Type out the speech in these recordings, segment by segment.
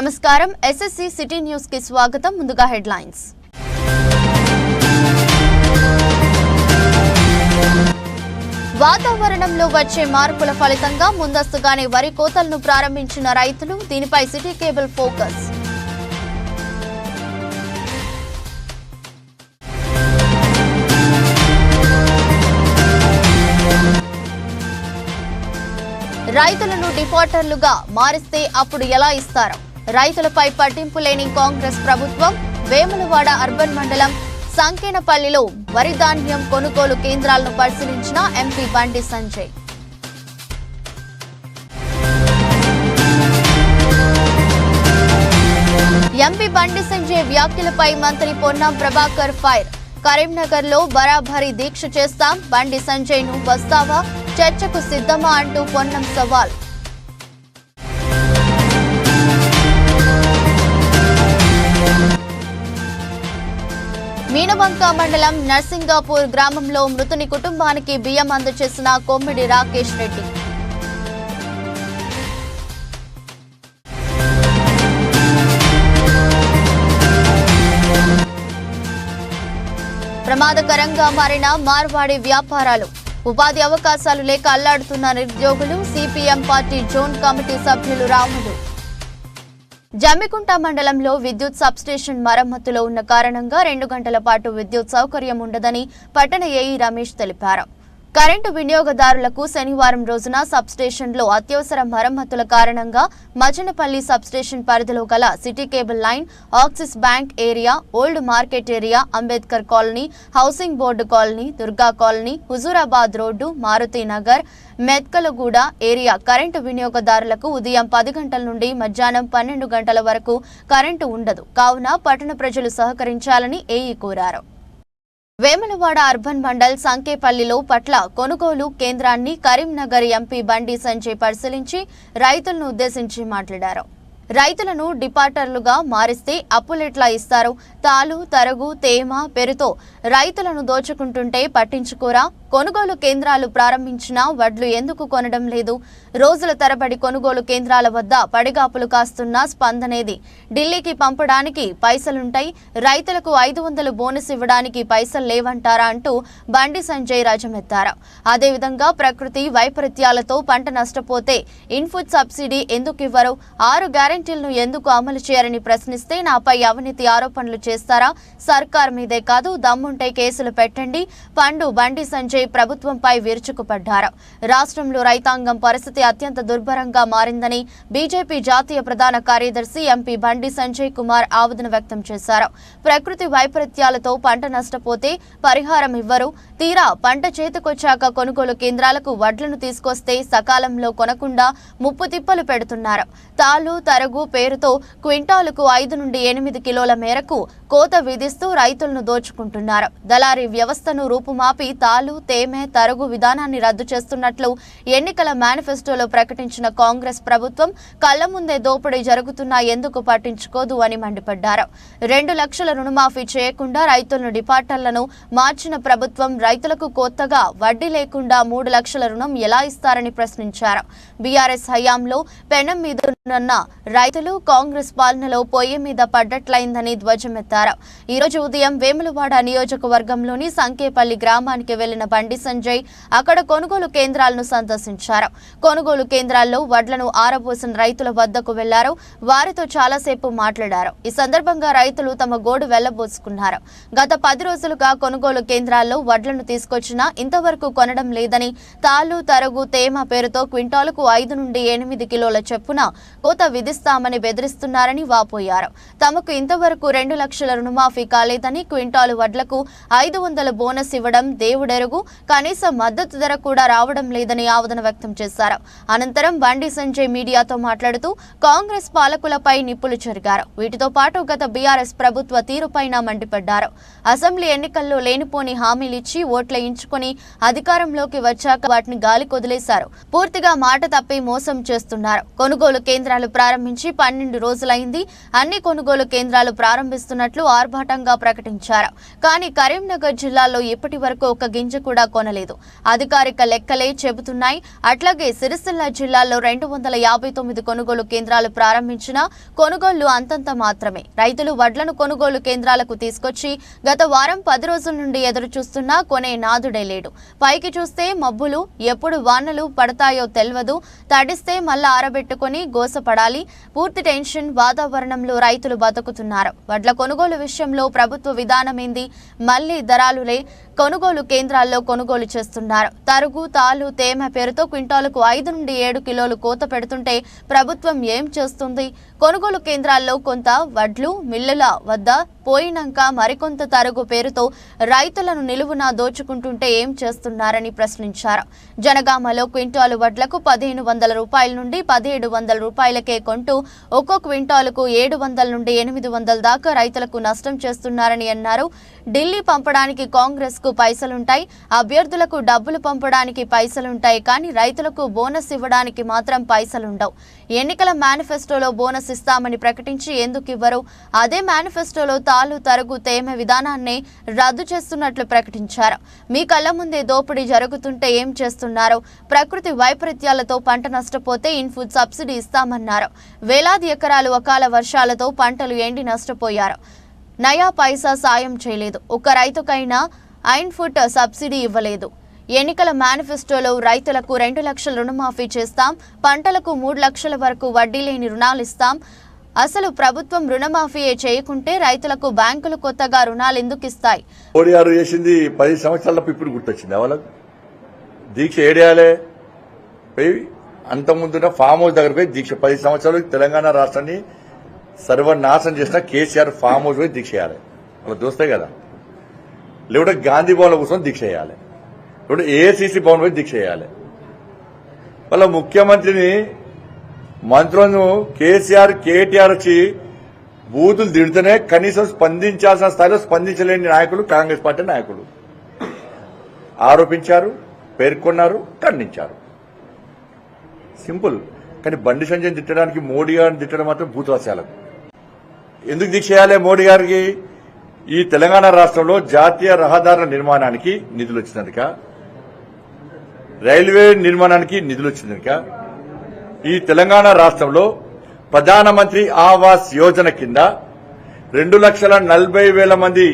నమస్కారం. SSC city న్యూస్కి స్వాగతం. ముందుగా హెడ్లైన్స్. వాతావరణంలో వచ్చే మార్పుల ఫలితంగా ముందస్తుగానే వరి కోతలను ప్రారంభించిన రైతులు దీనిపై సిటీ కేబుల్ ఫోకస్. రైతులను డిఫాల్టర్లుగా మారిస్తే అప్పుడు ఎలా ఇస్తారు? రైతులపై పట్టింపు లేని కాంగ్రెస్ ప్రభుత్వం వేములవాడ అర్బన్ మండలం సంకేనపల్లిలో వరి ధాన్యం కొనుగోలు కేంద్రాలను పరిశీలించిన ఎంపీ బండి సంజయ్. ఎంపీ బండి సంజయ్ వ్యాఖ్యలపై మంత్రి పొన్నం ప్రభాకర్ ఫైర్. కరీంనగర్లో బరాబరి దీక్ష చేస్తాం బండి సంజయ్ను వస్తావా చర్చకు సిద్ధమా అంటూ పొన్నం సవాల్. మీనవంక మండలం నర్సింగాపూర్ గ్రామంలో మృతుని కుటుంబానికి బియ్యం అందజేసిన కొమ్మిడి రాకేష్ రెడ్డి. ప్రమాదకరంగా మారిన మార్వాడి వ్యాపారాలు. ఉపాధి అవకాశాలు లేక అల్లాడుతున్న నిరుద్యోగులు సిపిఎం పార్టీ జోన్ కమిటీ సభ్యులు రాములు జమ్మికుంట మండలంలో విద్యుత్ సబ్స్టేషన్ మరమ్మతులో ఉన్న కారణంగా రెండు గంటల పాటు విద్యుత్ సౌకర్యం ఉండదని పట్టణ ఏఈ రమేష్ తెలిపారు. కరెంటు వినియోగదారులకు శనివారం రోజున సబ్స్టేషన్లో అత్యవసర మరమ్మతుల కారణంగా మజనపల్లి సబ్స్టేషన్ పరిధిలో గల city cable line Axis bank area old market area Ambedkar colony housing board colony Durga colony Huzurabad road Maruthi Nagar Metkalaguda area current వినియోగదారులకు ఉదయం పది గంటల నుండి మధ్యాహ్నం పన్నెండు గంటల వరకు కరెంటు ఉండదు. కావున పట్టణ ప్రజలు సహకరించాలని ఏఈ కోరారు. వేములవాడ అర్బన్ మండల్ సంకేపల్లిలో పట్ల కొనుగోలు కేంద్రాన్ని కరీంనగర్ ఎంపీ బండి సంజయ్ పరిశీలించి రైతులను ఉద్దేశించి మాట్లాడారు. రైతులను డిపార్టర్లుగా మారిస్తే అప్పులెట్లా ఇస్తారు? తాలు తరగు తేమ పెరుతో రైతులను దోచుకుంటుంటే పట్టించుకోరా? కొనుగోలు కేంద్రాలు ప్రారంభించినా వడ్లు ఎందుకు కొనడం లేదు? రోజుల తరబడి కొనుగోలు కేంద్రాల వద్ద పడిగాపులు కాస్తున్న స్పందనేది. ఢిల్లీకి పంపడానికి పైసలుంటాయి. రైతులకు ఐదు వందలు బోనస్ ఇవ్వడానికి పైసలు లేవంటారా అంటూ బండి సంజయ్ రాజమెత్తారు. అదేవిధంగా ప్రకృతి వైపరీత్యాలతో పంట నష్టపోతే ఇన్పుట్ సబ్సిడీ ఎందుకు ఇవ్వరు? ఆరు గ్యారెంటీలను ఎందుకు అమలు చేయరని ప్రశ్నిస్తే నాపై అవినీతి ఆరోపణలు చేస్తారా? సర్కార్ మీదే కాదు దమ్ముంటే కేసులు పెట్టండి. పండు బండి సంజయ్ ప్రభుత్వంపై విరుచుకుపడ్డారు. రాష్ట్రంలో రైతాంగం పరిస్థితి అత్యంత దుర్భరంగా మారిందని బీజేపీ జాతీయ ప్రధాన కార్యదర్శి ఎంపీ బండి సంజయ్ కుమార్ ఆవేదన వ్యక్తం చేశారు. ప్రకృతి వైపరీత్యాలతో పంట నష్టపోతే పరిహారం ఇవ్వరు. తీరా పంట చేతికొచ్చాక కొనుగోలు కేంద్రాలకు వడ్లను తీసుకొస్తే సకాలంలో కొనకుండా ముప్పు తిప్పలు పెడుతున్నారు. తాలు తరగు పేరుతో క్వింటాలుకు ఐదు నుండి ఎనిమిది కిలోల మేరకు కోత విధిస్తూ రైతులను దోచుకుంటున్నారు. దళారీ వ్యవస్థను రూపుమాపి తాలు తేమే తరుగు విధానాన్ని రద్దు చేస్తున్నట్లు ఎన్నికల మేనిఫెస్టోలో ప్రకటించిన కాంగ్రెస్ ప్రభుత్వం కళ్ళ ముందే దోపిడీ జరుగుతున్నా ఎందుకు పట్టించుకోదు అని మండిపడ్డారు. రెండు లక్షల రుణమాఫీ చేయకుండా రైతులను డిపార్టర్లను మార్చిన ప్రభుత్వం రైతులకు కొత్తగా వడ్డీ లేకుండా మూడు లక్షల రుణం ఎలా ఇస్తారని ప్రశ్నించారు. బీఆర్ఎస్ హయాంలో పెనం మీదున్న రైతులు కాంగ్రెస్ పాలనలో పొయ్యి మీద పడ్డట్లయిందని ధ్వజమెత్తారు. ఈ రోజు ఉదయం వేములవాడ నియోజకవర్గంలోని సంకేపల్లి గ్రామానికి వెళ్ళిన బండి సంజయ్ అక్కడ కొనుగోలు కేంద్రాలను సందర్శించారు. కొనుగోలు కేంద్రాల్లో వడ్లను ఆరబోసిన రైతుల వద్దకు వెళ్ళారు. వారితో చాలాసేపు మాట్లాడారు. ఈ సందర్భంగా రైతులు తమ గోడు వెళ్ళబోసుకున్నారు గత పది రోజులుగా కొనుగోలు కేంద్రాల్లో వడ్లను తీసుకొచ్చినా ఇంతవరకు కొనడం లేదని తాళ్ళు తరుగు తేమ పేరుతో క్వింటాలకు ఐదు నుండి ఎనిమిది కిలోల చొప్పున కోత విధిస్తామని బెదిరిస్తున్నారని వాపోయారు. తమకు ఇంతవరకు రెండు లక్షల రుణమాఫీ కాలేదని క్వింటాలు వడ్లకు ఐదు వందల బోనస్ ఇవ్వడం దేవుడెరుగు. కనీస మద్దతు ధర కూడా రావడం లేదని ఆవేదన వ్యక్తం చేశారు. అనంతరం బండి సంజయ్ మీడియాతో మాట్లాడుతూ కాంగ్రెస్ పాలకులపై నిప్పులు జరిగారు వీటితో పాటు గత బీఆర్ఎస్ ప్రభుత్వ తీరుపైన మండిపడ్డారు. అసెంబ్లీ ఎన్నికల్లో లేనిపోని హామీలిచ్చి ఓట్లేయించుకుని అధికారంలోకి వచ్చాక వాటిని గాలి కొదిలేశారు. పూర్తిగా మాట తప్పి మోసం చేస్తున్నారు. కొనుగోలు కేంద్రాలు ప్రారంభించి పన్నెండు రోజులైంది. అన్ని కొనుగోలు కేంద్రాలు ప్రారంభిస్తున్నట్లు ఆర్భాటంగా ప్రకటించారు. కానీ కరీంనగర్ జిల్లాలో ఇప్పటి వరకు ఒక గింజ కూడా కూడా కొనలేదు. అధికారిక లెక్కలే చెబుతున్నాయి. అట్లాగే సిరిసిల్ల జిల్లాలో రెండు వందల యాభై తొమ్మిది కొనుగోలు కేంద్రాలు ప్రారంభించిన కొనుగోళ్ళు అంతంత మాత్రమే. రైతులు వడ్లను కొనుగోలు కేంద్రాలకు తీసుకొచ్చి గత వారం పది రోజుల నుండి ఎదురు చూస్తున్నా కొనే నాదుడే లేడు. పైకి చూస్తే మబ్బులు ఎప్పుడు వానలు పడతాయో తెలియదు తడిస్తే మళ్ళా ఆరబెట్టుకొని గోసపడాలి. పూర్తి టెన్షన్ వాతావరణంలో రైతులు బతుకుతున్నారు. వడ్ల కొనుగోలు విషయంలో ప్రభుత్వ విధానమేంది? మళ్ళీ దళాలులే కొనుగోలు కేంద్రాల్లో కొనుగోలు చేస్తున్నారు. తరుగు తాలు తేమ పేరుతో క్వింటాలకు ఐదు నుండి ఏడు కిలోలు కోత పెడుతుంటే ప్రభుత్వం ఏం చేస్తుంది? కొనుగోలు కేంద్రాల్లో కొంత వడ్లు మిల్లుల వద్ద పోయినాక మరికొంత తరుగు పేరుతో రైతులను నిలువున దోచుకుంటుంటే ఏం చేస్తున్నారని ప్రశ్నించారు. జనగామలో క్వింటాలు వడ్లకు పదిహేను వందల రూపాయల నుండి పదిహేడు వందల రూపాయలకే కొంటూ ఒక్కో క్వింటాలుకు ఏడు వందల నుండి ఎనిమిది వందల దాకా రైతులకు నష్టం చేస్తున్నారని అన్నారు. ఢిల్లీ పంపడానికి కాంగ్రెస్కు పైసలుంటాయి. అభ్యర్థులకు డబ్బులు పంపడానికి పైసలుంటాయి కానీ రైతులకు బోనస్ ఇవ్వడానికి మాత్రం పైసలుండవు. ఎన్నికల మేనిఫెస్టోలో బోనస్ ఇస్తామని ప్రకటించి ఎందుకు ఇవ్వరు? అదే మేనిఫెస్టోలో తాలు తరుగు తేమ విధానాన్ని రద్దు చేస్తున్నట్లు ప్రకటించారు. మీ కళ్ళ ముందే దోపిడీ జరుగుతుంటే ఏం చేస్తున్నారు? ప్రకృతి వైపరీత్యాలతో పంట నష్టపోతే ఇన్ఫుడ్ సబ్సిడీ ఇస్తామన్నారు. వేలాది ఎకరాలు అకాల వర్షాలతో పంటలు ఎండి నష్టపోయారు. నయా పైసా సాయం చేయలేదు. ఒక్క రైతుకైనా ఐన్ ఫుట్ సబ్సిడీ ఇవ్వలేదు. ఎన్నికల మేనిఫెస్టోలో రైతులకు రెండు లక్షల రుణమాఫీ చేస్తాం పంటలకు మూడు లక్షల వరకు వడ్డీ లేని రుణాలు ఇస్తాం. అసలు ప్రభుత్వం రుణమాఫీయే చేయకుంటే రైతులకు బ్యాంకులు కొత్తగా రుణాలు ఎందుకు ఇస్తాయి? మోడీ గారు చేసింది పది సంవత్సరాలకు ఇప్పుడు గుర్తొచ్చింది వాళ్ళకు? దీక్ష ఏడేయాలే? పోయి అంతకుముందున్న ఫామ్ హౌస్ దగ్గర పోయి దీక్ష పది సంవత్సరాలు తెలంగాణ రాష్ట్రాన్ని సర్వనాశనం చేసిన కేసీఆర్ ఫామ్ హౌస్ పోయి దీక్ష చేయాలి వాళ్ళ దోస్తే కదా. లేకుంటే గాంధీ భవన్ కూర్చొని దీక్ష చేయాలి రెండు ఏసీసీ భవన్ పోయి దీక్ష చేయాలి. వాళ్ళ ముఖ్యమంత్రిని మంత్రులను కేసీఆర్ కేటీఆర్ వచ్చి బూతులు తిడితేనే కనీసం స్పందించాల్సిన స్థాయిలో స్పందించలేని నాయకులు కాంగ్రెస్ పార్టీ నాయకులు. ఆరోపించారు పేర్కొన్నారు ఖండించారు. సింపుల్. కానీ బండి సంజయ్ తిట్టడానికి మోడీ గారిని తిట్టడం మాత్రం భూతవాస్యాలకు ఎందుకు దీక్ష చేయాలి మోడీ గారికి? ఈ తెలంగాణ రాష్ట్రంలో జాతీయ రహదారుల నిర్మాణానికి నిధులు వచ్చినందుక. రైల్వే నిర్మాణానికి నిధులు వచ్చినందుక ఈ తెలంగాణ రాష్ట్రంలో ప్రధానమంత్రి ఆవాస్ యోజన కింద రెండు లక్షల నలభై వేల మంది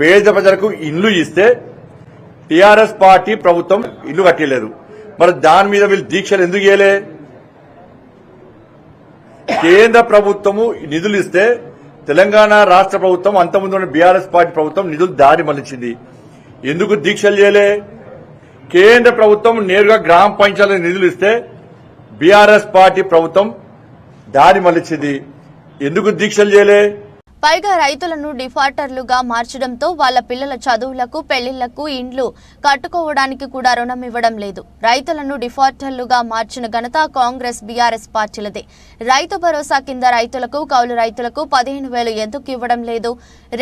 పేద ప్రజలకు ఇల్లు ఇస్తే టీఆర్ఎస్ పార్టీ ప్రభుత్వం ఇల్లు కట్టలేదు. మరి దాని మీద వీళ్ళు దీక్షలు ఎందుకు చేయలే? కేంద్ర ప్రభుత్వము నిధులు ఇస్తే తెలంగాణ రాష్ట్ర ప్రభుత్వం అంతకుముందు బీఆర్ఎస్ పార్టీ ప్రభుత్వం నిధులు దారి మళ్ళించింది. ఎందుకు దీక్షలు చేయలే? కేంద్ర ప్రభుత్వం నేరుగా గ్రామ పంచాయతీ నిధులు ఇస్తే బీఆర్ఎస్ పార్టీ ప్రభుత్వం దారి మలిచింది ఎందుకు దీక్షలు చేయలే? పైగా రైతులను డిఫాల్టర్లుగా మార్చడంతో వాళ్ళ పిల్లల చదువులకు పెళ్ళిళ్ళకు ఇండ్లు కట్టుకోవడానికి కూడా రుణం ఇవ్వడం లేదు. రైతులను డిఫాల్టర్లుగా మార్చిన ఘనత కాంగ్రెస్ బీఆర్ఎస్ పార్టీలదే. రైతు భరోసా కింద రైతులకు కౌలు రైతులకు పదిహేను వేలు ఎందుకు ఇవ్వడం లేదు?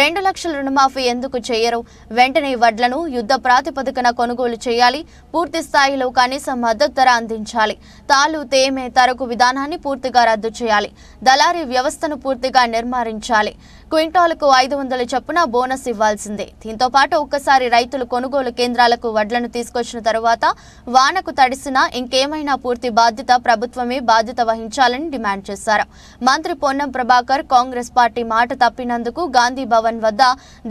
రెండు లక్షల రుణమాఫీ ఎందుకు చేయరు? వెంటనే వడ్లను యుద్ధ ప్రాతిపదికన కొనుగోలు చేయాలి. పూర్తి స్థాయిలో కనీస మద్దతు ధర అందించాలి. తాలు తేమే తరకు విధానాన్ని పూర్తిగా రద్దు చేయాలి. దళారీ వ్యవస్థను పూర్తిగా నిర్మారించాలి క్వింటాలకు ఐదు వందల చొప్పున బోనస్ ఇవ్వాల్సిందే. దీంతో పాటు ఒక్కసారి రైతులు కొనుగోలు కేంద్రాలకు వడ్లను తీసుకొచ్చిన తరువాత వానకు తడిసినా ఇంకేమైనా పూర్తి బాధ్యత ప్రభుత్వమే బాధ్యత వహించాలని డిమాండ్ చేశారు. మంత్రి పొన్నం ప్రభాకర్ కాంగ్రెస్ పార్టీ మాట తప్పినందుకు గాంధీ భవన్ వద్ద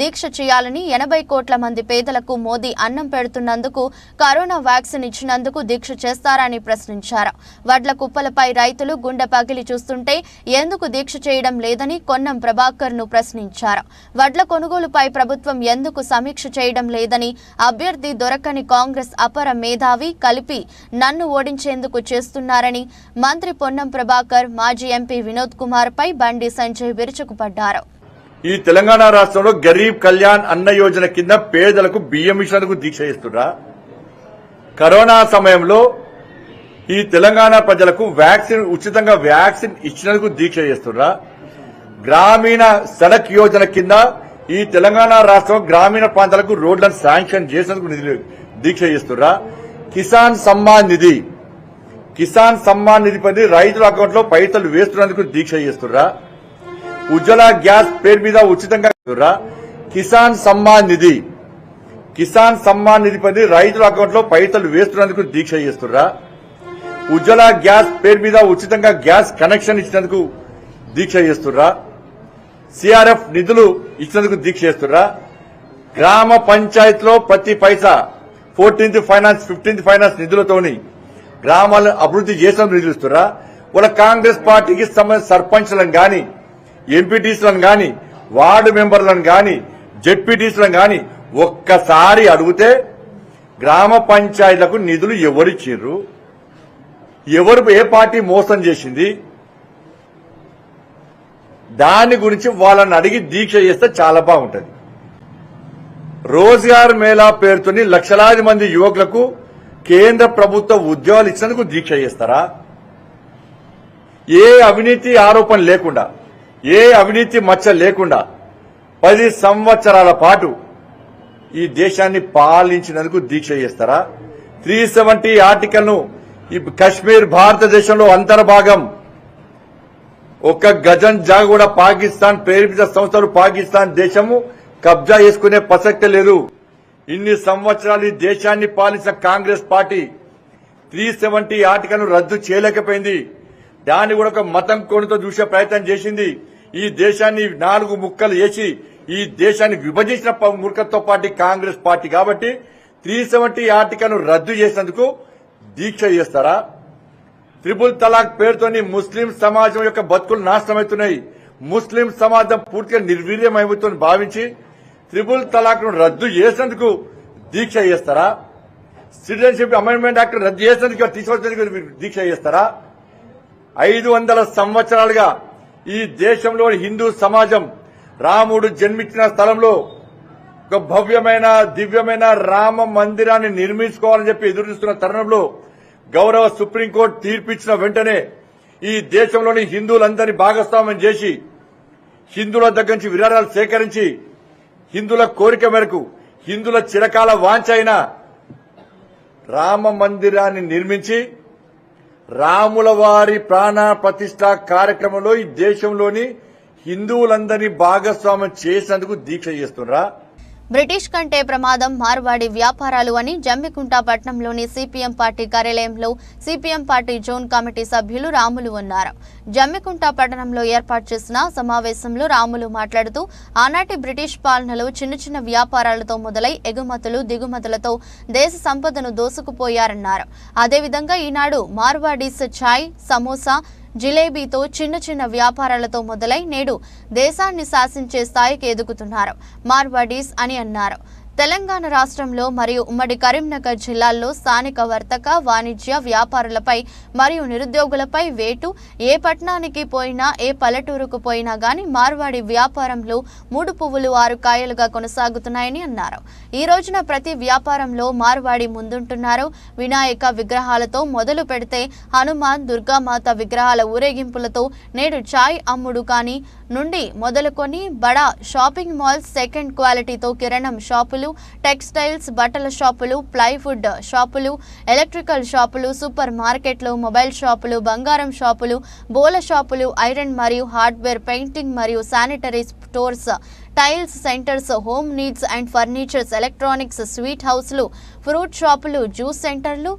దీక్ష చేయాలని ఎనభై కోట్ల మంది పేదలకు మోదీ అన్నం పెడుతున్నందుకు కరోనా వ్యాక్సిన్ ఇచ్చినందుకు దీక్ష చేస్తారని ప్రశ్నించారు. వడ్ల కుప్పలపై రైతులు గుండె పగిలి చూస్తుంటే ఎందుకు దీక్ష చేయడం లేదని కొన్నం ప్రభాకర్ను ప్రశ్నించారు. వడ్ల కొనుగోలుపై ప్రభుత్వం ఎందుకు సమీక్ష చేయడం లేదని అభ్యర్థి దొరకని కాంగ్రెస్ అపర మేధావి కలిపి నన్ను ఓడించేందుకు చేస్తున్నారని మంత్రి పొన్నం ప్రభాకర్ మాజీ ఎంపీ వినోద్ కుమార్ పై బండి సంజయ్ విరుచుకుపడ్డారు. ఈ తెలంగాణ రాష్ట్రంలో గరీబ్ కళ్యాణ్ అన్న యోజన కింద పేదలకు బియ్యం మిషన్కు దీక్ష ఇస్తున్నా కరోనా సమయంలో ఈ తెలంగాణ ప్రజలకు వ్యాక్సిన్ ఉచితంగా వ్యాక్సిన్ ఇచ్చినందుకు దీక్ష చేస్తున్నా గ్రామీణ సడక్ యోజన కింద ఈ తెలంగాణ రాష్ట్రం గ్రామీణ ప్రాంతాలకు రోడ్లను శాంక్షన్ చేసేందుకు నిధులు దీక్ష చేస్తున్నా కిసాన్ సమ్మాన్ నిధి. కిసాన్ సమ్మాన్ నిధి పని రైతుల అకౌంట్లో పైసలు వేస్తున్నందుకు దీక్ష చేస్తున్నా ఉజ్వల గ్యాస్ పేరు మీద ఉచితంగా కిసాన్ సమ్మాన్ నిధి. కిసాన్ సమ్మాన్ నిధి పని రైతుల అకౌంట్లో పైసలు వేస్తున్నందుకు దీక్ష చేస్తుర్రా. ఉజ్వల గ్యాస్ పేరు మీద ఉచితంగా గ్యాస్ కనెక్షన్ ఇచ్చినందుకు దీక్ష చేస్తుర్రా. సిఆర్ఎఫ్ నిధులు ఇచ్చినందుకు దీక్ష చేస్తురా గ్రామ పంచాయతీలో ప్రతి పైసా ఫోర్టీన్త్ ఫైనాన్స్ ఫిఫ్టీన్త్ ఫైనాన్స్ నిధులతోని గ్రామాలను అభివృద్ధి చేసిన నిధులు ఇస్తురా వాళ్ళ కాంగ్రెస్ పార్టీకి సంబంధించిన సర్పంచ్లను గాని ఎంపీటీసీలను గాని వార్డు మెంబర్లను గాని జెడ్పీటీసీలను గాని ఒక్కసారి అడిగితే గ్రామ పంచాయతీలకు నిధులు ఎవరిచ్చిర్రు? ఎవరు ఏ పార్టీ మోసం చేసింది? దాని గురించి వాళ్ళని అడిగి దీక్ష చేస్తే చాలా బాగుంటుంది. రోజ్గార్ మేళా పేరుతోని లక్షలాది మంది యువకులకు కేంద్ర ప్రభుత్వ ఉద్యోగాలు ఇచ్చినందుకు దీక్ష చేస్తారా? ఏ అవినీతి ఆరోపణ లేకుండా ఏ అవినీతి మచ్చ లేకుండా పది సంవత్సరాల పాటు ఈ దేశాన్ని పాలించినందుకు దీక్ష చేస్తారా? త్రీ సెవెంటీ ఆర్టికల్ను ఈ కశ్మీర్ భారతదేశంలో అంతర్భాగం ఒక గజం జాగ కూడా పాకిస్తాన్ ప్రేరేపిత సంస్థలు పాకిస్తాన్ దేశము కబ్జా చేసుకునే ప్రసక్తి లేదు. ఇన్ని సంవత్సరాలు ఈ దేశాన్ని పాలించిన కాంగ్రెస్ పార్టీ త్రీ సెవెంటీ ఆటికను రద్దు చేయలేకపోయింది. దాన్ని కూడా ఒక మతం కోణితో చూసే ప్రయత్నం చేసింది. ఈ దేశాన్ని నాలుగు ముక్కలు వేసి ఈ దేశాన్ని విభజించిన ప- మూర్ఖత్వ పార్టీ కాంగ్రెస్ పార్టీ కాబట్టి త్రీ సెవెంటీ ఆటికను రద్దు చేసినందుకు దీక్ష చేస్తారా? త్రిపుల్ తలాక్ పేరుతోని ముస్లిం సమాజం యొక్క బతుకులు నాశనమవుతున్నాయి. ముస్లిం సమాజం పూర్తిగా నిర్వీర్యమవుతుందని భావించి త్రిపుల్ తలాక్ను రద్దు చేసినందుకు దీక్ష చేస్తారా? సిటిజన్షిప్ అమెండ్మెంట్ యాక్ట్ రద్దు చేసినందుకు తీసుకొచ్చినందుకు దీక్ష చేస్తారా? ఐదు వందల సంవత్సరాలుగా ఈ దేశంలోని హిందూ సమాజం రాముడు జన్మించిన స్థలంలో ఒక భవ్యమైన దివ్యమైన రామ మందిరాన్ని నిర్మించుకోవాలని చెప్పి ఎదురు చూస్తున్న తరుణంలో గౌరవ సుప్రీంకోర్టు తీర్పిచ్చిన వెంటనే ఈ దేశంలోని హిందువులందరినీ భాగస్వామ్యం చేసి హిందువుల దగ్గర నుంచి విరాళాలు సేకరించి హిందువుల కోరిక మేరకు హిందువుల చిరకాల వాంఛైన రామ మందిరాన్ని నిర్మించి రాముల వారి ప్రాణ ప్రతిష్ట కార్యక్రమంలో ఈ దేశంలోని హిందువులందరినీ భాగస్వామ్యం చేసినందుకు దీక్ష చేస్తున్నారా? బ్రిటిష్ కంటే ప్రమాదం మార్వాడి వ్యాపారాలు అని జమ్మికుంట పట్టణంలోని సిపిఎం పార్టీ కార్యాలయంలో సిపిఎం పార్టీ జోన్ కమిటీ సభ్యులు రాములు ఉన్నారు. జమ్మికుంట పట్టణంలో ఏర్పాటు చేసిన సమావేశంలో రాములు మాట్లాడుతూ ఆనాటి బ్రిటిష్ పాలనలో చిన్న చిన్న వ్యాపారాలతో మొదలై ఎగుమతులు దిగుమతులతో దేశ సంపదను దోసుకుపోయారన్నారు. అదేవిధంగా ఈనాడు మార్వాడీస్ ఛాయ్ సమోసా జిలేబీతో చిన్న చిన్న వ్యాపారాలతో మొదలై నేడు దేశాన్ని శాసించే స్థాయికి ఎదుగుతున్నారు. మార్వాడీస్ అని అన్నారు. తెలంగాణ రాష్ట్రంలో మరియు ఉమ్మడి కరీంనగర్ జిల్లాల్లో స్థానిక వర్తక వాణిజ్య వ్యాపారులపై మరియు నిరుద్యోగులపై వేటు ఏ పట్టణానికి పోయినా ఏ పల్లెటూరుకు పోయినా గాని మార్వాడి వ్యాపారంలో మూడు పువ్వులు ఆరు కాయలుగా కొనసాగుతున్నాయని అన్నారు. ఈ రోజున ప్రతి వ్యాపారంలో మార్వాడి ముందుంటున్నారు. వినాయక విగ్రహాలతో మొదలు పెడితే హనుమాన్ దుర్గామాత విగ్రహాల ఊరేగింపులతో నేడు చాయ్ అమ్ముడు కానీ నుండి మొదలుకొని బడా షాపింగ్ మాల్స్ సెకండ్ క్వాలిటీతో కిరణం షాపులు టెక్స్టైల్స్ బట్టల షాపులు ప్లైవుడ్ షాపులు ఎలక్ట్రికల్ షాపులు సూపర్ మార్కెట్లు మొబైల్ షాపులు బంగారం షాపులు బోల షాపులు ఐరన్ మరియు హార్డ్వేర్ పెయింటింగ్ మరియు sanitary stores tiles centres home needs and furnitures electronics sweet హౌస్లు ఫ్రూట్ షాపులు జ్యూస్ సెంటర్లు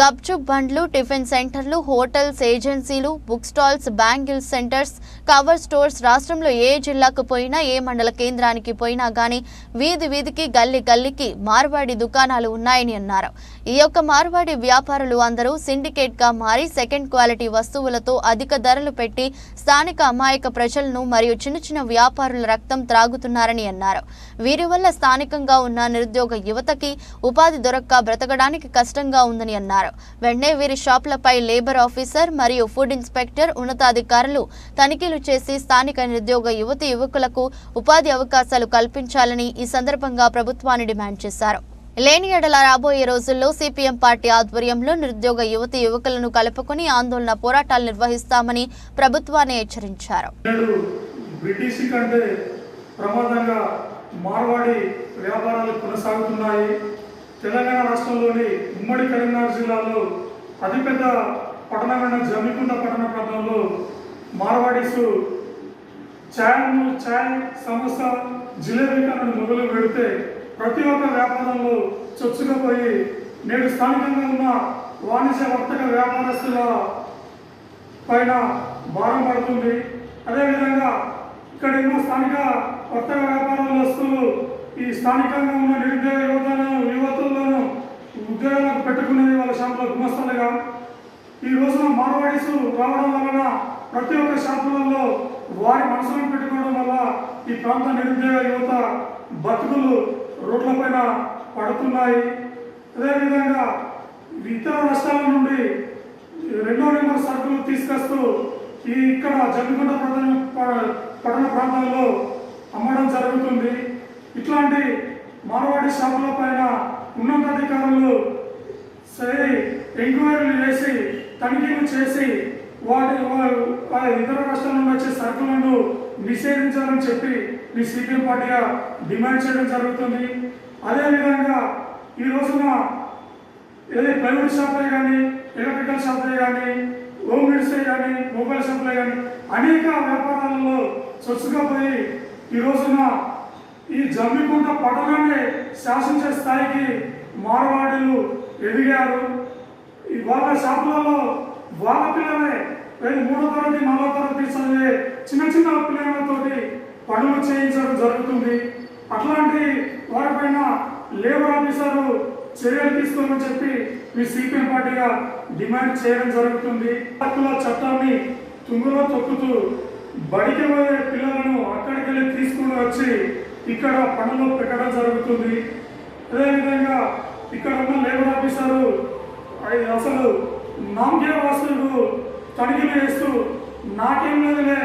గప్చుప్ బండ్లు టిఫిన్ సెంటర్లు హోటల్స్ ఏజెన్సీలు book stalls bangles centres cover stores రాష్ట్రంలో ఏ జిల్లాకు పోయినా ఏ మండల కేంద్రానికి పోయినా గానీ వీధి వీధికి గల్లి గల్లికి మార్వాడి దుకాణాలు ఉన్నాయని అన్నారు. ఈ యొక్క మార్వాడి వ్యాపారులు అందరూ సిండికేట్గా మారి సెకండ్ క్వాలిటీ వస్తువులతో అధిక ధరలు పెట్టి స్థానిక అమాయక ప్రజలను మరియు చిన్న చిన్న వ్యాపారుల రక్తం త్రాగుతున్నారని అన్నారు. వీరి వల్ల స్థానికంగా ఉన్న నిరుద్యోగ యువతకి ఉపాధి దొరక్క బ్రతకడానికి కష్టంగా ఉందని అన్నారు. వెంటనే వీరి షాపులపై లేబర్ ఆఫీసర్ మరియు ఫుడ్ ఇన్స్పెక్టర్ ఉన్నతాధికారులు తనిఖీలు చేసి స్థానిక నిరుద్యోగ యువతి యువకులకు ఉపాధి అవకాశాలు కల్పించాలని ఈ సందర్భంగా ప్రభుత్వాన్ని డిమాండ్ చేశారు. లేని ఎడల రాబోయే రోజుల్లో సిపిఎం పార్టీ ఆధ్వర్యంలో నిరుద్యోగ యువతి యువకులను కలుపుకుని ఆందోళన పోరాటాలు నిర్వహిస్తామని ప్రభుత్వాన్ని హెచ్చరించారు. బ్రిటిష్ కంటే ప్రమాదంగా మార్వాడి వ్యాపారాలు కొనసాగుతున్నాయి. తెలంగాణ రాష్ట్రంలోని ఉమ్మడి కరీంనగర్ జిల్లాలో అతిపెద్ద పట్టణమైన జమ్మికుంట పట్టణ ప్రాంతంలో మార్వాడీస్ ఛాయ్ను ఛాయ్ సంస్థ జిలేబీ మొదలు పెడితే ప్రతి ఒక్క వ్యాపారంలో చొచ్చుకుపోయి నేడు స్థానికంగా ఉన్న వాణిజ్య వర్తక వ్యాపారస్తుల పైన భారం పడుతుంది. అదేవిధంగా ఇక్కడ ఎన్నో స్థానిక వర్తక వ్యాపారస్తులు ఈ స్థానికంగా ఉన్న నిరుద్యోగ యువతను యువతులను ఉద్యోగాలకు పెట్టుకునేది వాళ్ళ షాపులో గుమస్తలుగా. ఈ రోజున మార్వాడీస్ రావడం వలన ప్రతి ఒక్క షాపులలో వారి మనసులను పెట్టుకోవడం వల్ల ఈ ప్రాంత నిరుద్యోగ యువత బతుకులు రోడ్లపైన పడుతున్నాయి. అదేవిధంగా ఇతర రాష్ట్రాల నుండి రెండో నెంబర్ సరుకులు తీసుకొస్తూ ఈ ఇక్కడ జగ్గుకుంట పట్టణ ప- పట్టణ ప్రాంతాల్లో అమ్మడం జరుగుతుంది. ఇట్లాంటి మార్వాడి షాపుల పైన ఉన్నతాధికారులు సరే ఎంక్వైరీలు చేసి తనిఖీలు చేసి వాటి ఇతర రాష్ట్రాల నుండి వచ్చే సరుకులను నిషేధించాలని చెప్పి మీ సిపిఎం పార్టీగా డిమాండ్ చేయడం జరుగుతుంది. అదేవిధంగా ఈ రోజున ఏది ప్రైవేట్ షాపులే కానీ ఎలక్ట్రికల్ షాపులే కానీ హోమ్ నీడ్సే కానీ మొబైల్ షాపులే కానీ అనేక వ్యాపారాలలో చొచ్చుగా పోయి ఈ రోజున ఈ జమ్మికుంట పట్టణాన్ని శాసించే స్థాయికి మార్వాడీలు ఎదిగారు. ఈ వాళ్ళ షాపులలో వాళ్ళ పిల్లలే లేదు మూడో తరగతి నాలుగో తరగతి చదివే చిన్న చిన్న పిల్లలతోటి పనులు చేయించడం జరుగుతుంది. అట్లాంటి వారిపైన లేబర్ ఆఫీసర్లు చర్యలు తీసుకోమని చెప్పి మీ సిపిఎం పార్టీగా డిమాండ్ చేయడం జరుగుతుంది. హక్కుల చట్టాన్ని తుంగులో తొక్కుతూ బడికి పోయే పిల్లలను అక్కడికి వెళ్ళి తీసుకుని వచ్చి ఇక్కడ పనులు పెట్టడం జరుగుతుంది. అదేవిధంగా ఇక్కడ ఉన్న లేబర్ ఆఫీసరు అసలు నామకే వాసులు తనిఖీలు చేస్తూ నాకేం లేదులే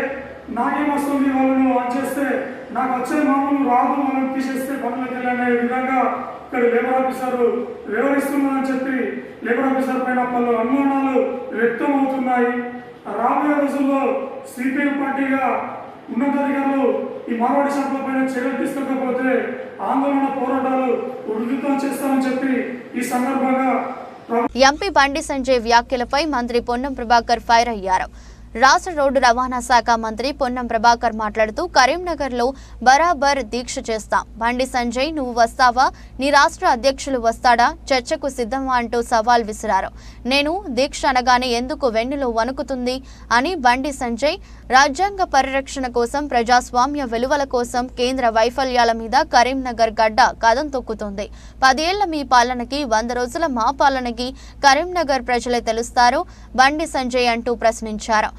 నాకేం వస్తుంది వాళ్ళను ఆన్ చేస్తే నాకు వచ్చే మామూలు రాదు మనం తీసేస్తే పనులకి వెళ్ళనే విధంగా ఇక్కడ లేబర్ ఆఫీసర్ వివరిస్తున్నారని చెప్పి లేబర్ ఆఫీసర్ పైన పలు అనుమానాలు వ్యక్తం అవుతున్నాయి. రాబోయే రోజుల్లో సిపిఎం పార్టీగా ఉన్నతాధికారులు ఈ మార్వాడి సంఘంపైన చర్యలు తీసుకోకపోతే ఆందోళన పోరాటాలు ఉధృతం చేస్తామని చెప్పి ఈ సందర్భంగా ఎంపీ బండి సంజయ్ వ్యాఖ్యలపై మంత్రి పొన్నం ప్రభాకర్ ఫైర్ అయ్యారు. రాష్ట్ర రోడ్డు రవాణా శాఖ మంత్రి పొన్నం ప్రభాకర్ మాట్లాడుతూ కరీంనగర్లో బరాబర్ దీక్ష చేస్తాం. బండి సంజయ్ నువ్వు వస్తావా? నీ రాష్ట్ర అధ్యక్షులు వస్తాడా? చర్చకు సిద్ధమా? అంటూ సవాల్ విసిరారు. నేను దీక్ష అనగానే ఎందుకు వెన్నులో వణుకుతుంది అని బండి సంజయ్ రాజ్యాంగ పరిరక్షణ కోసం ప్రజాస్వామ్య విలువల కోసం కేంద్ర వైఫల్యాల మీద కరీంనగర్ గడ్డ కథం తొక్కుతుంది. పదేళ్ళ మీ పాలనకి వంద రోజుల మా పాలనకి కరీంనగర్ ప్రజలే తెలుస్తారు బండి సంజయ్ అంటూ ప్రశ్నించారు.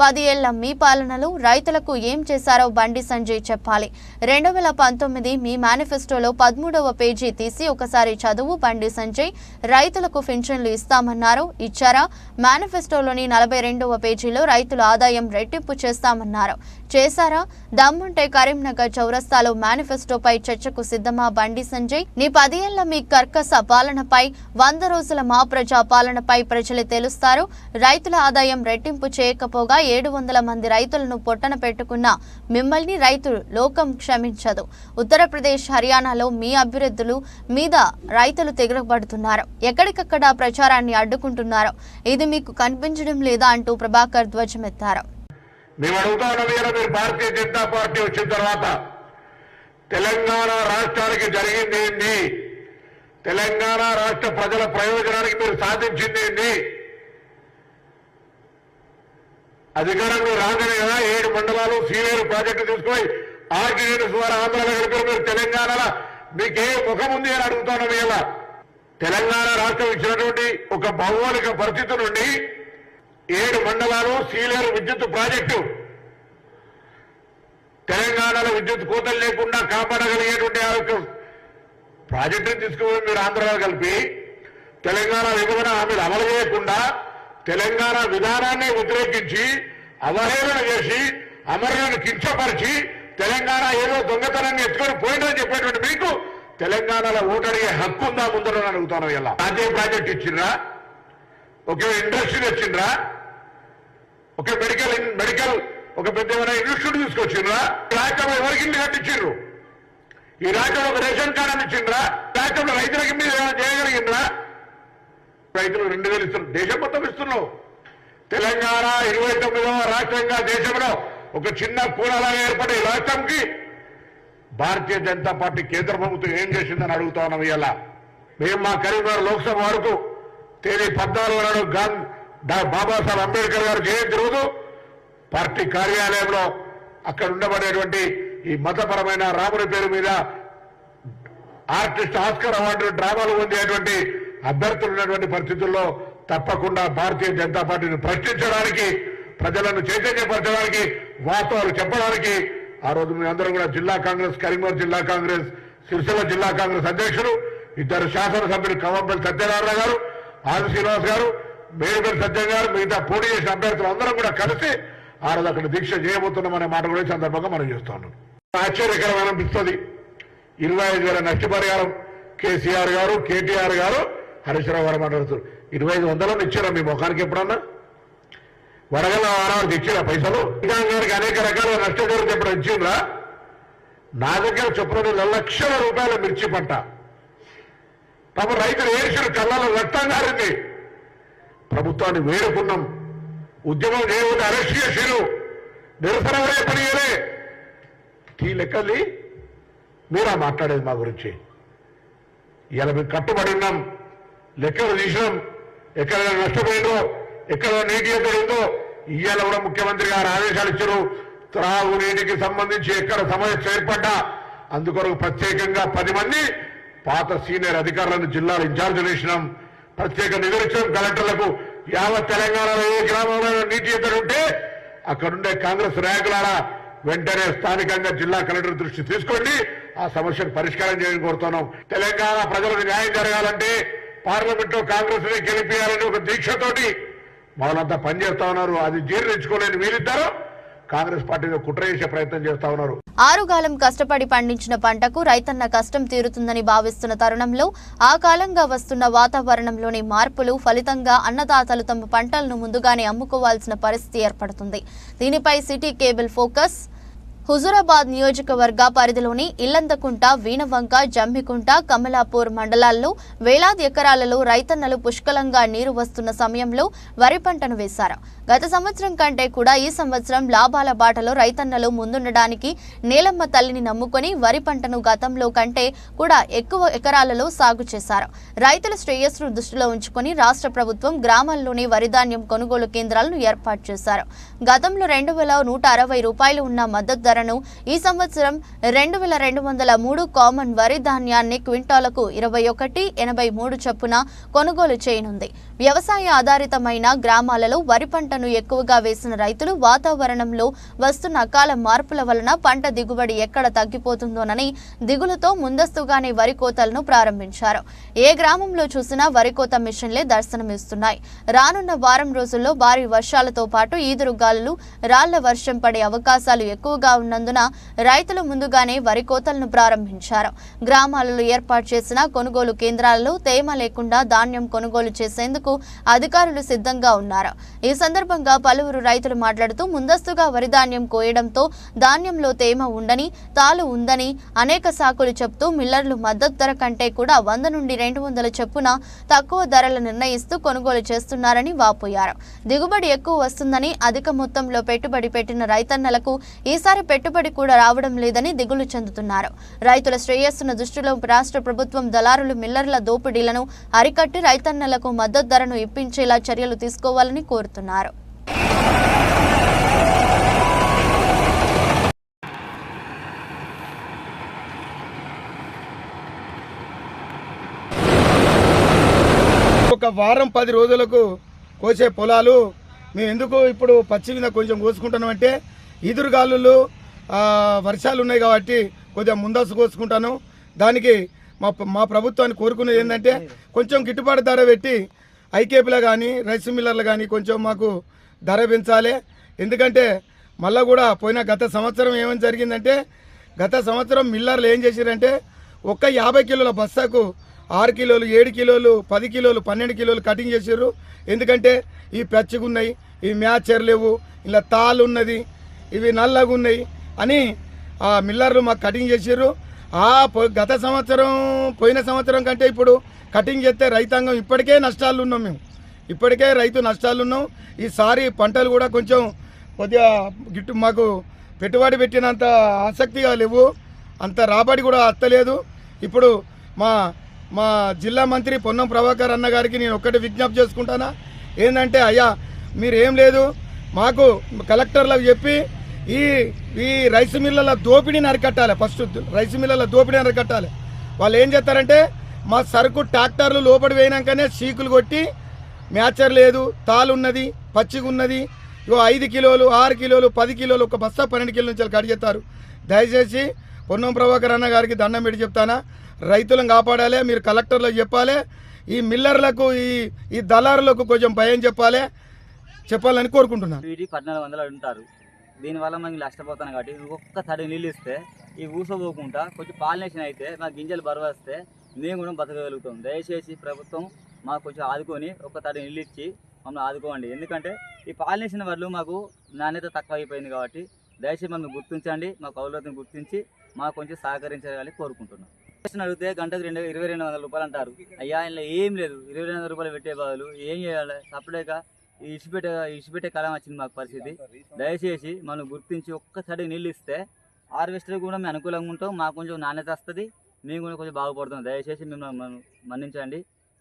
పది ఏళ్ళ మీ పాలనలో రైతులకు ఏం చేశారో బండి సంజయ్ చెప్పాలి. రెండు వేల పంతొమ్మిది మీ మేనిఫెస్టోలో పదమూడవ పేజీ తీసి ఒకసారి చదువు బండి సంజయ్ రైతులకు పెన్షన్లు ఇస్తామన్నారు. ఇచ్చారా? మేనిఫెస్టోలోని నలభై రెండవ పేజీలో రైతుల ఆదాయం రెట్టింపు చేస్తామన్నారు. చేశారా? దమ్ముంటే కరీంనగర్ చౌరస్తాలో మేనిఫెస్టోపై చర్చకు సిద్ధమా బండి సంజయ్? నీ పది మీ కర్కస పాలనపై వంద రోజుల మా ప్రజా పాలనపై ప్రజలు తెలుస్తారు. రైతుల ఆదాయం రెట్టింపు చేయకపోగా ఏడు వందల మంది రైతులను పొట్టన పెట్టుకున్న మిమ్మల్ని రైతులు లోకం క్షమించదు. ఉత్తరప్రదేశ్ హర్యానాలో మీ అభివృద్ధులు మీద రైతులు తెగబడుతున్నారు ఎక్కడికక్కడ ప్రచారాన్ని అడ్డుకుంటున్నారు. ఇది మీకు కనిపించడం లేదా అంటూ ప్రభాకర్ ధ్వజమెత్తారు. మేము అడుగుతా ఉన్నాం మీరు భారతీయ జనతా పార్టీ వచ్చిన తర్వాత తెలంగాణ రాష్ట్రానికి జరిగింది ఏంటి? తెలంగాణ రాష్ట్ర ప్రజల ప్రయోజనానికి మీరు సాధించింది ఏంటి? అధికారంలో రాగానే కదా ఏడు మండలాలు సీనియర్ ప్రాజెక్టు తీసుకుని ఆర్కిటెక్ట్స్ ద్వారా ఆంధ్రాలో కలిపారు మీరు తెలంగాణలో మీకే ముఖం ఉంది అని అడుగుతున్నాం ఇలా తెలంగాణ రాష్ట్రం ఇచ్చినటువంటి ఒక భౌగోళిక పరిస్థితి నుండి ఏడు మండలాలు సీలేరు విద్యుత్ ప్రాజెక్టు. తెలంగాణలో విద్యుత్ కోతలు లేకుండా కాపాడగలిగేటువంటి ఆ యొక్క ప్రాజెక్టును తీసుకుని మీరు ఆంధ్రలో కలిపి తెలంగాణ విభజన హామీలు అమలు చేయకుండా తెలంగాణ విధానాన్ని వ్యతిరేకించి అవహేళన చేసి అమరులను కించపరిచి తెలంగాణ ఏదో దొంగతనాన్ని ఎత్తుకొని పోయిందని చెప్పేటువంటి మీకు తెలంగాణలో ఓటడిగే హక్కు ఉందా ముందర అడుగుతాను ఇలా. రాజీవ్ ప్రాజెక్ట్ ఇచ్చిండ్రా? ఒకే ఇండస్ట్రీ తెచ్చిండ్రా? ఒకే మెడికల్ మెడికల్ ఒక పెద్ద ఏమైనా ఇన్స్టిట్యూట్ తీసుకొచ్చిండ్రా? రాష్ట్రంలో ఎవరికి ఇల్లు కట్టించిండ్రు? ఈ రాష్ట్రంలో ఒక రేషన్ కార్డు అని ఇచ్చిండ్రా రాష్ట్రంలో రైతులకి మీరు ఏమైనా చేయగలిగిండ్రా? రైతులు రెండు వేలు ఇస్తున్నారు. దేశం మొత్తం ఇస్తున్నావు. తెలంగాణ ఇరవై తొమ్మిదవ రాష్ట్రంగా దేశంలో ఒక చిన్న కూడలాగా ఏర్పడే రాష్ట్రంకి భారతీయ జనతా పార్టీ కేంద్ర ప్రభుత్వం ఏం చేసిందని అడుగుతా ఉన్నాం ఇవాళ. మేము మా కరీంనగర్ లోక్సభ వరకు తేదీ పద్నాలుగు నాడు గాంధీ బాబాసాహెబ్ అంబేద్కర్ గారు జయంతి రోజు పార్టీ కార్యాలయంలో అక్కడ ఉండబడేటువంటి ఈ మతపరమైన రాముడి పేరు మీద ఆర్టిస్ట్ ఆస్కర్ అవార్డు డ్రామాలు పొందేటువంటి అభ్యర్థులు ఉన్నటువంటి పరిస్థితుల్లో తప్పకుండా భారతీయ జనతా పార్టీని ప్రశ్నించడానికి ప్రజలను చైతన్యపరచడానికి వాస్తవాలు చెప్పడానికి ఆ రోజు మీ అందరూ కూడా జిల్లా కాంగ్రెస్ కరీంనగర్ జిల్లా కాంగ్రెస్ సిరిసిల్ల జిల్లా కాంగ్రెస్ అధ్యక్షులు ఇద్దరు శాసనసభ్యులు కవంపల్లి సత్యనారాయణ గారు ఆది శ్రీనివాస్ గారు మేడిపల్లి సత్యం గారు మిగతా పోటీ చేసిన అభ్యర్థులు అందరం కూడా కలిసి ఆ రోజు అక్కడ దీక్ష చేయబోతున్నామనే మాట కూడా సందర్భంగా మనం చేస్తా ఉన్నాం. ఆశ్చర్యకరమైన అనిపిస్తుంది. ఇరవై ఐదు వేల నష్టపరిహారం కేసీఆర్ గారు కేటీఆర్ గారు హరీష్ గారు మాట్లాడుతారు ఇరవై ఐదు వందలను ఇచ్చారా మీ ముఖానికి ఎప్పుడన్నా? వడగల వారానికి ఇచ్చిరా పైసలు? గారికి అనేక రకాల నష్టం జరిగితే ఎప్పుడు ఇచ్చిండ్రా? నా దగ్గర చొప్పున లక్షల రూపాయల మిర్చి పంట. తమ రైతులు ఏడ్చిన కళ్ళలో రక్తం గారింది. ప్రభుత్వాన్ని వేడుకున్నాం. ఉద్యమం చేయకుండా అరెస్ట్ చేసిరు నిరసన కూడా పనియలే టీ లెక్కల్ని మీరా మాట్లాడేది మా గురించి. ఇలా మేము కట్టుబడి ఉన్నాం. లెక్కలు తీసినాం. ఎక్కడ నష్టపోయిందో ఎక్కడ నీటి ఎక్కడుందో ఇవాళ కూడా ముఖ్యమంత్రి గారు ఆదేశాలు ఇచ్చారు. త్రాగునీటికి సంబంధించి ఎక్కడ సమస్య ఏర్పడ్డా అందుకొరకు ప్రత్యేకంగా పది మంది పాత సీనియర్ అధికారులను జిల్లాల ఇన్ఛార్జ్ వేసినాం ప్రత్యేక నిధులు కలెక్టర్లకు. యావత్ తెలంగాణలో ఏ గ్రామంలో నీటి ఎక్కడుంటే అక్కడుండే కాంగ్రెస్ నాయకులారా వెంటనే స్థానికంగా జిల్లా కలెక్టర్ దృష్టి తీసుకోండి. ఆ సమస్యకు పరిష్కారం చేయని కోరుతున్నాం. తెలంగాణ ప్రజలకు న్యాయం జరగాలంటే పార్లమెంట్లో కాంగ్రెస్ని గెలిపించాలని ఒక దీక్షతోటి వాళ్ళంతా పనిచేస్తా ఉన్నారు. అది జీర్ణించుకోలేని వీరిద్దరు కాంగ్రెస్ పార్టీలో కుట్ర చేసే ప్రయత్నం చేస్తా ఉన్నారు. ఆరుగాలం కష్టపడి పండించిన పంటకు రైతన్న కష్టం తీరుతుందని భావిస్తున్న తరుణంలో ఆ కాలంగా వస్తున్న వాతావరణంలోని మార్పులు ఫలితంగా అన్నదాతలు తమ పంటలను ముందుగానే అమ్ముకోవాల్సిన పరిస్థితి ఏర్పడుతుంది. దీనిపై సిటీ కేబుల్ ఫోకస్ హుజూరాబాద్ నియోజకవర్గ పరిధిలోని ఇల్లందకుంట వీణవంక జమ్మికుంట కమలాపూర్ మండలాల్లో వేలాది ఎకరాలలో రైతన్నలు పుష్కలంగా నీరు వస్తున్న సమయంలో వరి పంటను వేశారు. గత సంవత్సరం కంటే కూడా ఈ సంవత్సరం లాభాల బాటలో రైతన్నలు ముందుండడానికి నీలమ్మ తల్లిని నమ్ముకొని వరి పంటను గతంలో కంటే కూడా ఎక్కువ ఎకరాలలో సాగు చేశారు. రైతుల శ్రేయస్సును దృష్టిలో ఉంచుకొని రాష్ట్ర ప్రభుత్వం గ్రామాల్లోని వరిధాన్యం కొనుగోలు కేంద్రాలను ఏర్పాటు చేశారు. గతంలో రెండు వేల నూట అరవై రూపాయలు ఉన్న మద్దతు ధరను ఈ సంవత్సరం రెండు వేల రెండు వందల మూడు కామన్ వరి ధాన్యాన్ని క్వింటాలకు ఇరవై ఒకటి ఎనభై మూడు చొప్పున కొనుగోలు చేయనుంది. వ్యవసాయ ఆధారితమైన గ్రామాలలో వరి పంటలను ఎక్కువగా వేసిన రైతులు వాతావరణంలో వస్తున్న అకాల మార్పుల వలన పంట దిగుబడి ఎక్కడ తగ్గిపోతుందోనని దిగులుతో ముందస్తుగానే వరి కోతలను ప్రారంభించారు. ఏ గ్రామంలో చూసినా వరి కోత మిషన్లే దర్శనమిస్తున్నాయి. రానున్న వారం రోజుల్లో భారీ వర్షాలతో పాటు ఈదురుగాలులు రాళ్ళ వర్షం పడే అవకాశాలు ఎక్కువగా ఉన్నందున రైతులు ముందుగానే వరి కోతలను ప్రారంభించారు. గ్రామాలలో ఏర్పాటు చేసిన కొనుగోలు కేంద్రాలలో తేమ లేకుండా ధాన్యం కొనుగోలు చేసేందుకు అధికారులు సిద్ధంగా ఉన్నారు. ఈ సందర్భంగా పలువురు రైతులు మాట్లాడుతూ ముందస్తుగా వరి ధాన్యం కోయడంతో ధాన్యంలో తేమ ఉండని తాలు ఉందని అనేక సాకులు చెప్తూ మిల్లర్లు మద్దతు ధర కంటే కూడా వంద నుండి రెండు వందల చొప్పున తక్కువ ధరలు నిర్ణయిస్తూ కొనుగోలు చేస్తున్నారని వాపోయారు. దిగుబడి ఎక్కువ వస్తుందని అధిక మొత్తంలో పెట్టుబడి పెట్టిన రైతన్నలకు ఈసారి పెట్టుబడి కూడా రావడం లేదని దిగులు చెందుతున్నారు. రైతుల శ్రేయస్సును దృష్టిలో రాష్ట్ర ప్రభుత్వం దళారులు మిల్లర్ల దోపిడీలను అరికట్టి రైతన్నలకు మద్దతు ధరను ఇప్పించేలా చర్యలు తీసుకోవాలని కోరుతున్నారు ఒక వారం పది రోజులకు కోసే పొలాలు మేము ఎందుకు ఇప్పుడు పచ్చి మీద కొంచెం కోసుకుంటున్నాం అంటే వర్షాలు ఉన్నాయి కాబట్టి కొద్దిగా ముందస్తు కోసుకుంటాను. దానికి మా మా ప్రభుత్వాన్ని కోరుకునేది ఏంటంటే కొంచెం గిట్టుబాటు ధర పెట్టి ఐకేపీలో కానీ రైస్ మిల్లర్లు కానీ కొంచెం మాకు ధర పెంచాలి. ఎందుకంటే మళ్ళా కూడా పోయిన గత సంవత్సరం ఏమని జరిగిందంటే గత సంవత్సరం మిల్లర్లు ఏం చేశారంటే ఒక్క యాభై కిలోల బస్తాకు ఆరు కిలోలు ఏడు కిలోలు పది కిలోలు పన్నెండు కిలోలు కటింగ్ చేసారు ఎందుకంటే ఈ పెచ్చగున్నాయి ఈ మ్యాచర్ లేవు ఇలా తాళ్ళు ఉన్నది ఇవి నల్లగా ఉన్నాయి అని ఆ మిల్లర్లు మాకు కటింగ్ చేసారు ఆ గత సంవత్సరం పోయిన సంవత్సరం కంటే ఇప్పుడు కటింగ్ చేస్తే రైతాంగం ఇప్పటికే నష్టాలు ఉన్నాం మేము. ఇప్పటికే రైతు నష్టాలు ఉన్నాం ఈసారి పంటలు కూడా కొంచెం కొద్దిగా గిట్టు మాకు పెట్టుబడి పెట్టినంత ఆసక్తిగా లేవు. అంత రాబడి కూడా అత్తలేదు. ఇప్పుడు మా మా జిల్లా మంత్రి పొన్నం ప్రభాకర్ అన్న గారికి నేను ఒక్కటి విజ్ఞప్తి చేసుకుంటానా? ఏంటంటే అయ్యా మీరేం లేదు. మాకు కలెక్టర్లకు చెప్పి ఈ ఈ రైస్ మిల్లల దోపిడీని అరికట్టాలి. ఫస్ట్ రైస్ మిల్లల దోపిడీని అరికట్టాలి. వాళ్ళు ఏం చేస్తారంటే మా సరుకు ట్రాక్టర్లు లోపలి వేయినాకనే చీకులు కొట్టి మ్యాచర్ లేదు తాలు ఉన్నది పచ్చిగా ఉన్నది. ఇగో ఐదు కిలోలు ఆరు కిలోలు పది కిలోలు ఒక బస్తా పన్నెండు కిలోల నుంచి కడిగేస్తారు. దయచేసి పొన్నం ప్రభాకర్ అన్న గారికి దండం పెట్టి చెప్తానా? రైతులను కాపాడాలి మీరు కలెక్టర్లకు చెప్పాలి ఈ మిల్లర్లకు ఈ ఈ దళారులకు కొంచెం భయం చెప్పాలి చెప్పాలని కోరుకుంటున్నాను. వీటి పద్నాలుగు వందలు ఉంటారు. దీనివల్ల మనం నష్టపోతాను కాబట్టి ఒక్క తడి నీళ్ళు ఇస్తే ఈ ఊసపోకుండా కొంచెం పాలినేషన్ అయితే మా గింజలు బరువేస్తే మేము కూడా బతకగలుగుతాం. దయచేసి ప్రభుత్వం మాకు కొంచెం ఆదుకొని ఒక తడి నీళ్ళు ఇచ్చి మమ్మల్ని ఆదుకోండి. ఎందుకంటే ఈ పాలినేషన్ వల్ల మాకు నాణ్యత తక్కువ అయిపోయింది కాబట్టి దయచేసి మమ్మల్ని గుర్తించండి మా కౌలతను గుర్తించి మాకు కొంచెం సహకరించాలని కోరుకుంటున్నాం. పాలినేషన్ అడిగితే గంటకు రెండు ఇరవై రెండు వందల రూపాయలు అంటారు. అయ్యా ఇంట్లో ఏం లేదు. ఇరవై రెండు వందల రూపాయలు పెట్టే బదులు ఏం చేయాలి? సపరేట్గా ఈ ఇసుపెట్టే ఇసుపెట్టే కాలం వచ్చింది మాకు పరిస్థితి. దయచేసి మనం గుర్తించి ఒక్కసారి నీళ్ళు ఇస్తే హార్వెస్టర్ కూడా మేము అనుకూలంగా ఉంటాం. మాకు కొంచెం నాణ్యత వస్తుంది. మేము కూడా కొంచెం బాగుపడుతుంది దయచేసి మిమ్మల్ని మన్నించండి.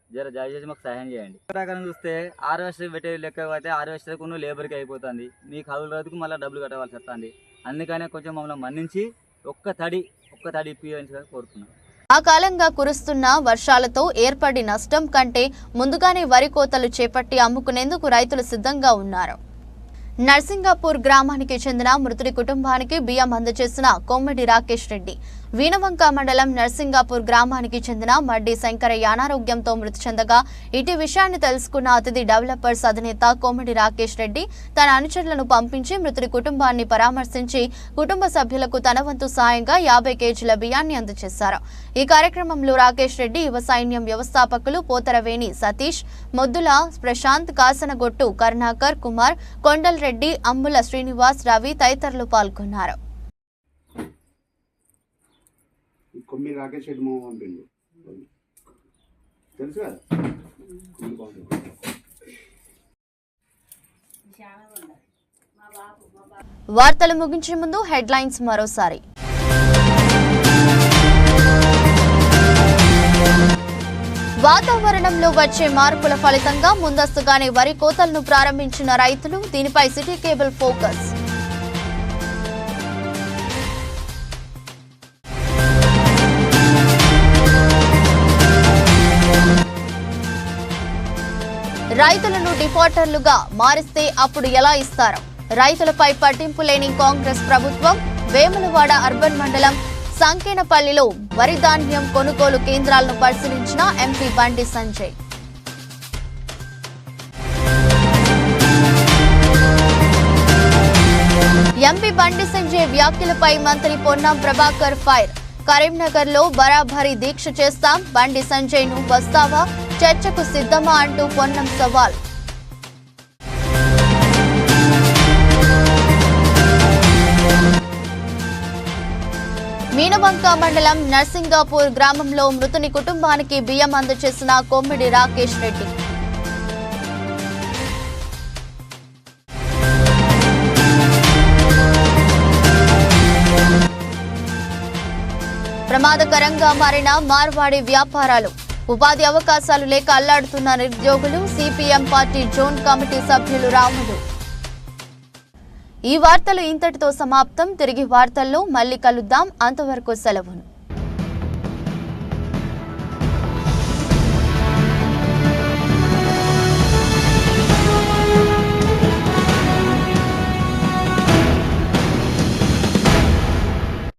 జర దయచేసి మాకు సహాయం చేయండి. ప్రకారం చూస్తే హార్వెస్టర్ పెట్టే లెక్క అయితే హార్వెస్టర్కు లేబర్కి అయిపోతుంది. మీ కౌలు రోజుకు మళ్ళీ డబ్బులు కట్టవలసి వస్తుంది. అందుకనే కొంచెం మమ్మల్ని మన్నించి ఒక్క తడి ఒక్క తడి ఇప్పించాలని కోరుతున్నాం. ఆ కాలంగా కురుస్తున్న వర్షాలతో ఏర్పడి నష్టం కంటే ముందుగానే వరి కోతలు చేపట్టి అమ్ముకునేందుకు రైతులు సిద్ధంగా ఉన్నారు. నర్సింగాపూర్ గ్రామానికి చెందిన మృతుడి కుటుంబానికి బియ్యం అందజేసిన కోమ్మడి రాకేష్ రెడ్డి వీణవంక మండలం నర్సింగాపూర్ గ్రామానికి చెందిన మడ్డి శంకరయ్య అనారోగ్యంతో మృతి చెందగా ఇటీ విషయాన్ని తెలుసుకున్న అతిథి డెవలపర్స్ అధినేత కోమిడి రాకేష్ రెడ్డి తన అనుచరులను పంపించి మృతుడి కుటుంబాన్ని పరామర్శించి కుటుంబ సభ్యులకు తన వంతు సాయంగా యాభై కేజీల బియ్యాన్ని అందజేశారు. ఈ కార్యక్రమంలో రాకేష్ రెడ్డి యువ సైన్యం వ్యవస్థాపకులు పోతరవేణి సతీష్ మొద్దుల ప్రశాంత్ కాసనగొట్టు కరుణాకర్ కుమార్ కొండల్ రెడ్డి అమ్ముల శ్రీనివాస్ రవి తదితరులు పాల్గొన్నారు ఈ కొమ్మి రాకేష్ రెడ్డి మామ పంపిండు. తెలుసు? కదా కొమ్మి వార్తలు ముగించే ముందు హెడ్లైన్స్ మరోసారి. వాతావరణంలో వచ్చే మార్పుల ఫలితంగా ముందస్తుగానే వరి కోతలను ప్రారంభించిన రైతులు దీనిపై సిటీ కేబుల్ ఫోకస్. రైతులను డిఫాల్టర్లుగా మారిస్తే అప్పుడు ఎలా ఇస్తారు? రైతులపై పట్టింపు లేని కాంగ్రెస్ ప్రభుత్వం వేములవాడ అర్బన్ మండలం సంకేనపల్లిలో వరి ధాన్యం కొనుగోలు కేంద్రాలను పరిశీలించిన ఎంపీ బండి సంజయ్. ఎంపీ బండి సంజయ్ వ్యాఖ్యలపై మంత్రి పొన్నం ప్రభాకర్ ఫైర్ కరీంనగర్లో బరాబరి దీక్ష చేస్తాం. బండి సంజయ్ను వస్తావా? చర్చకు సిద్ధమా అంటూ పొన్నం సవాల్. మీనవంక మండలం నర్సింగాపూర్ గ్రామంలో మృతుని కుటుంబానికి బియ్యం అందజేసిన కొమ్మిడి రాకేష్ రెడ్డి. ప్రమాదకరంగా మారిన మార్వాడి వ్యాపారాలు. ఉపాధి అవకాశాలు లేక అల్లాడుతున్న నిరుద్యోగులు సిపిఎం పార్టీ జోన్ కమిటీ సభ్యులు రాములు ఈ వార్తలు ఇంతటితో సమాప్తం. తిరిగి వార్తల్లో మళ్ళీ కలుద్దాం. అంతవరకు సెలవును